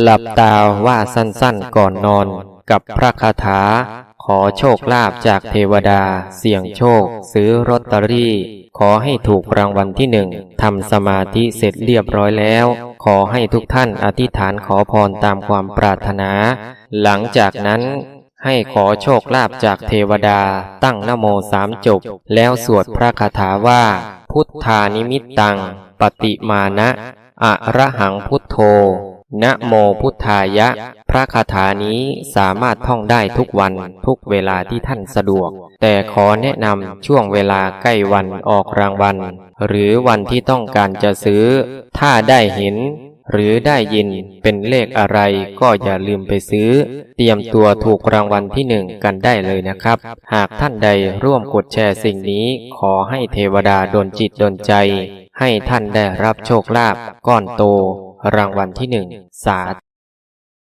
หลับตาว่าสั้นๆก่อนนอนกับพระคาถา ขอโชคลาภจากเทวดา เสี่ยงโชค ซื้อลอตเตอรี่ ขอให้ถูกรางวัลที่หนึ่งทำสมาธิเสร็จเรียบร้อยแล้ว ขอให้ทุกท่านอธิษฐานขอพรตามความปรารถนา หลังจากนั้นให้ขอโชคลาภจากเทวดา ตั้งนโมสามจบ แล้วสวดพระคาถาว่า พุทธานิมิตตัง ปฏิมานะอะระหังพุทโธ นะโมพุทธายะ พระคาถานี้สามารถท่องได้ทุกวันทุกเวลาที่ท่านสะดวก แต่ขอแนะนำช่วงเวลาใกล้วันออกรางวัล หรือวันที่ต้องการจะซื้อ ถ้าได้เห็น หรือได้ยินเป็นเลขอะไรก็อย่าลืมไปซื้อ เตรียมตัวถูกรางวัลที่หนึ่งกันได้เลยนะครับ หากท่านใดร่วมกดแชร์สิ่งนี้ ขอให้เทวดาดลจิตดลใจ ให้ท่านได้รับโชคลาภก้อนโต รางวัลที่หนึ่งสาธ